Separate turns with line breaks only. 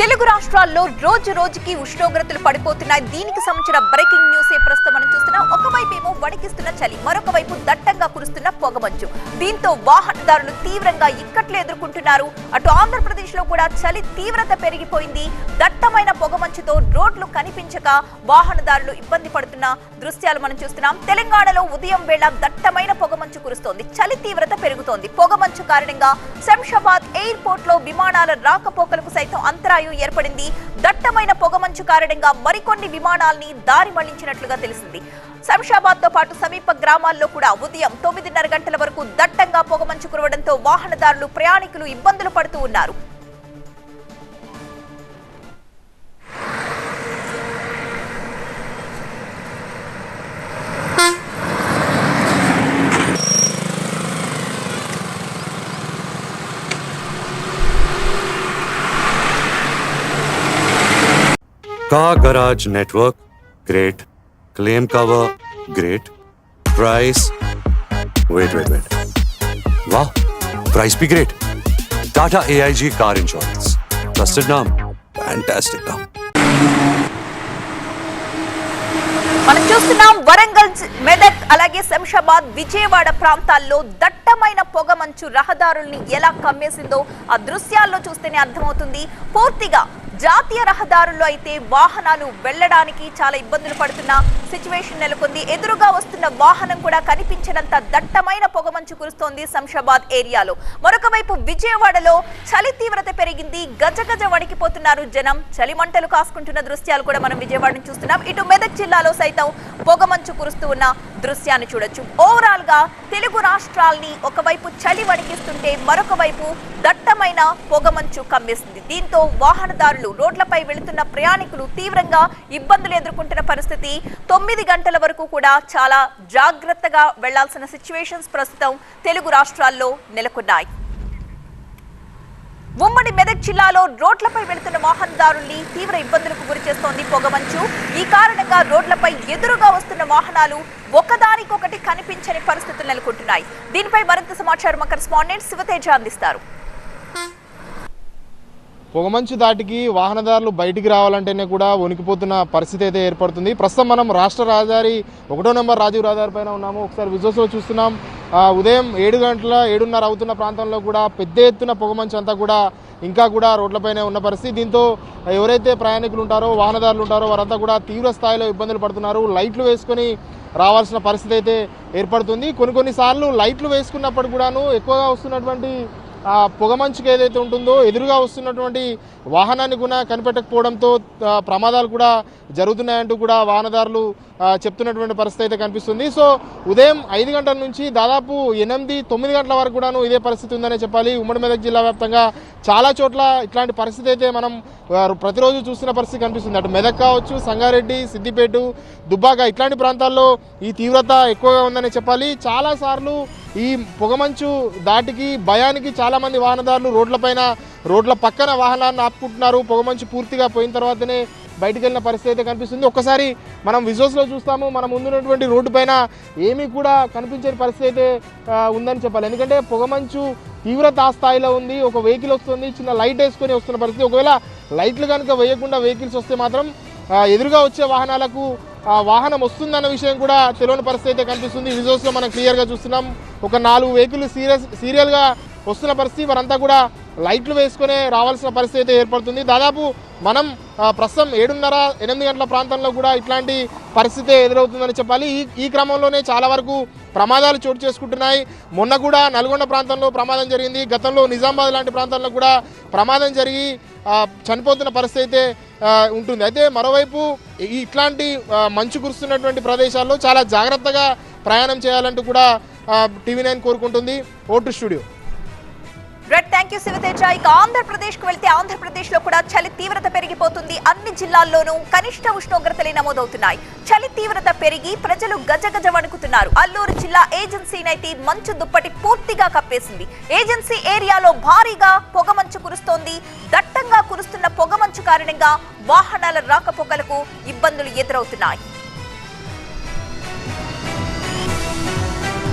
తెలుగు రాష్ట్రాల్లో రోజు రోజుకి ఉష్ణోగ్రతలు పడిపోతున్నాయి. దీనికి సంబంధించిన బ్రేకింగ్ న్యూస్ ఏ ప్రస్తుతం మనం చూస్తున్నాం ఒకవైపు ఏమో వణికిస్తున్న చలి మరొక వైపు దట్టంగా కురుస్తున్న పొగమంచు. దీంతో వాహనదారులు తీవ్రంగా ఇక్కట్లు ఎదుర్కొంటున్నారు. అటు ఆంధ్రప్రదేశ్లో కూడా చలి తీవ్రత పెరిగిపోయింది. దట్టమైన పొగమంచుతో రోడ్లు కనిపించక వాహనదారులు ఇబ్బంది పడుతున్న దృశ్యాలు మనం చూస్తున్నాం. తెలంగాణలో ఉదయం వేళ దట్టమైన పొగమంచు కురుస్తోంది. చలి తీవ్రత పెరుగుతోంది. పొగమంచు కారణంగా శంషాబాద్ ఎయిర్పోర్ట్లో విమానాల రాకపోకలకు సైతం అంతరాయం ఏర్పడింది. దట్టమైన పొగమంచు కారణంగా మరికొన్ని విమానాల్ని దారి మళ్ళించినట్లుగా తెలిసింది. శంషాబాద్తో పాటు సమీప గ్రామాల్లో కూడా ఉదయం తొమ్మిదిన్నర గంటల వరకు దట్టంగా పొగమంచు కురవడంతో వాహనదారులు ప్రయాణికులు ఇబ్బందులు పడుతూ ఉన్నారు.
Car garage network great claim cover great price wait wait wait వా price be great Tata AIG car insurance trusted NAM fantastic నామ్
మనం చూస్తున్నాం వరంగల్ మెదక్ అలాగే శంషాబాద్ విజయవాడ ప్రాంతాల్లో దట్టమైన పొగమంచు రహదారుల్ని ఎలా కమ్మేసిందో ఆ దృశ్యాల్లో చూస్తేనే అర్థమవుతుంది. పూర్తిగా జాతీయ రహదారుల్లో అయితే వాహనాలు వెళ్ళడానికి చాలా ఇబ్బందులు పడుతున్న సిచ్యువేషన్ నెలకొంది. ఎదురుగా వస్తున్న వాహనం కూడా కనిపించినంత దట్టమైన పొగమంచు కురుస్తోంది శంషాబాద్ ఏరియాలో. మరొక వైపు విజయవాడలో చలి తీవ్రత పెరిగింది. గజ గజ వణికిపోతున్నారు జనం. చలి మంటలు కాసుకుంటున్న దృశ్యాలు కూడా మనం విజయవాడ చూస్తున్నాం. ఇటు మెదక్ జిల్లాలో సైతం పొగమంచు కురుస్తూ ఉన్న దృశ్యాన్ని చూడొచ్చు. ఓవరాల్గా తెలుగు రాష్ట్రాల్ని ఒకవైపు చలి వణికిస్తుంటే మరొక వైపు దట్టమైన పొగమంచు కమ్మేస్తుంది దీంతో వాహనదారులు రోడ్లపై వెళుతున్న ప్రయాణికులు తీవ్రంగా ఇబ్బందులు ఎదుర్కొంటున్న పరిస్థితి. తొమ్మిది గంటల వరకు కూడా చాలా జాగ్రత్తగా వెళ్ళాల్సిన సిచ్యువేషన్స్ ప్రస్తుతం తెలుగు రాష్ట్రాల్లో నెలకొన్నాయి. ఉమ్మడి మెదక్ జిల్లాలో రోడ్లపై వెళుతున్న వాహనదారుల్ని తీవ్ర ఇబ్బందులకు గురి చేస్తోంది పొగమంచు ఈ కారణంగా రోడ్లపై ఎదురుగా వస్తున్న వాహనాలు ఒకదానికొకటి కనిపించని పరిస్థితులు నెలకొంటున్నాయి. దీనిపై మరింత సమాచారం మా కరెస్పాండెంట్ శివతేజ అందిస్తారు.
పొగమంచు దాటికి వాహనదారులు బయటికి రావాలంటేనే కూడా వణికిపోతున్న పరిస్థితి అయితే ఏర్పడుతుంది. ప్రస్తుతం మనం రాష్ట్ర రహదారి ఒకటో నెంబర్ రాజీవ్ రహదారి పైన ఉన్నాము. ఒకసారి విజువల్స్లో చూస్తున్నాం. ఉదయం ఏడు గంటల ఏడున్నర అవుతున్న ప్రాంతంలో కూడా పెద్ద ఎత్తున పొగమంచు అంతా కూడా ఇంకా కూడా రోడ్లపైనే ఉన్న పరిస్థితి. దీంతో ఎవరైతే ప్రయాణికులు ఉంటారో వాహనదారులు ఉంటారో వారంతా కూడా తీవ్ర స్థాయిలో ఇబ్బందులు పడుతున్నారు. లైట్లు వేసుకొని రావాల్సిన పరిస్థితి అయితే ఏర్పడుతుంది. కొన్ని కొన్నిసార్లు లైట్లు వేసుకున్నప్పుడు కూడాను ఎక్కువగా వస్తున్నటువంటి పొగమంచుకి ఏదైతే ఉంటుందో ఎదురుగా వస్తున్నటువంటి వాహనాన్ని కూడా కనిపెట్టకపోవడంతో ప్రమాదాలు కూడా జరుగుతున్నాయంటూ కూడా వాహనదారులు చెప్తున్నటువంటి పరిస్థితి అయితే కనిపిస్తుంది. సో ఉదయం ఐదు గంటల నుంచి దాదాపు ఎనిమిది తొమ్మిది గంటల వరకు కూడాను ఇదే పరిస్థితి ఉందనే చెప్పాలి. ఉమ్మడి మెదక్ జిల్లా వ్యాప్తంగా చాలా చోట్ల ఇట్లాంటి పరిస్థితి అయితే మనం ప్రతిరోజు చూస్తున్న పరిస్థితి కనిపిస్తుంది. అటు మెదక్ కావచ్చు సంగారెడ్డి సిద్దిపేట దుబ్బాక ఇట్లాంటి ప్రాంతాల్లో ఈ తీవ్రత ఎక్కువగా ఉందని చెప్పాలి. చాలాసార్లు ఈ పొగమంచు దాటికి భయానికి చాలామంది వాహనదారులు రోడ్లపైన రోడ్ల పక్కన వాహనాలను ఆపుకుంటున్నారు. పొగమంచు పూర్తిగా పోయిన తర్వాతనే బయటకు వెళ్ళిన పరిస్థితి అయితే కనిపిస్తుంది. ఒక్కసారి మనం విజువల్స్లో చూస్తాము మన ముందున్నటువంటి రోడ్డు పైన ఏమీ కూడా కనిపించని పరిస్థితి అయితే ఉందని చెప్పాలి. ఎందుకంటే పొగమంచు తీవ్రత ఆ స్థాయిలో ఉంది. ఒక వెహికల్ వస్తుంది. చిన్న లైట్ వేసుకొని వస్తున్న పరిస్థితి. ఒకవేళ లైట్లు కనుక వేయకుండా వెహికల్స్ వస్తే మాత్రం ఎదురుగా వచ్చే వాహనాలకు వాహనం వస్తుందన్న విషయం కూడా తెలియని పరిస్థితి అయితే కనిపిస్తుంది. విజువల్స్లో మనం క్లియర్గా చూస్తున్నాం. ఒక నాలుగు వెహికల్ సీరియస్ సీరియల్గా వస్తున్న పరిస్థితి. వారంతా కూడా లైట్లు వేసుకునే రావాల్సిన పరిస్థితి అయితే ఏర్పడుతుంది. దాదాపు మనం ప్రస్తుతం ఏడున్నర ఎనిమిది గంటల ప్రాంతంలో కూడా ఇట్లాంటి పరిస్థితి ఎదురవుతుందని చెప్పాలి. ఈ ఈ క్రమంలోనే చాలా వరకు ప్రమాదాలు చోటు చేసుకుంటున్నాయి. మొన్న కూడా నల్గొండ ప్రాంతంలో ప్రమాదం జరిగింది. గతంలో నిజామాబాద్ లాంటి ప్రాంతాల్లో కూడా ప్రమాదం జరిగి చనిపోతున్న పరిస్థితి అయితే ఉంటుంది. అయితే మరోవైపు ఇట్లాంటి మంచు కురుస్తున్నటువంటి ప్రదేశాల్లో చాలా జాగ్రత్తగా ప్రయాణం చేయాలంటూ కూడా టీవీ నైన్ కోరుకుంటుంది. ఓటు స్టూడియో.
రెడ్ థ్యాంక్ యూ శివతేజ ఇక ఆంధ్రప్రదేశ్కు వెళ్తే ఆంధ్రప్రదేశ్లో కూడా చలి తీవ్రత పెరిగిపోతుంది. అన్ని జిల్లాల్లోనూ కనిష్ట ఉష్ణోగ్రతలే నమోదవుతున్నాయి. చలి తీవ్రత పెరిగి ప్రజలు గజగజ వణుకుతున్నారు. అల్లూరు జిల్లా ఏజెన్సీనైతే మంచు దుప్పటి పూర్తిగా కప్పేసింది. ఏజెన్సీ ఏరియాలో భారీగా పొగమంచు కురుస్తోంది. దట్టంగా కురుస్తున్న పొగమంచు కారణంగా వాహనాల రాకపోకలకు ఇబ్బందులు ఎదురవుతున్నాయి.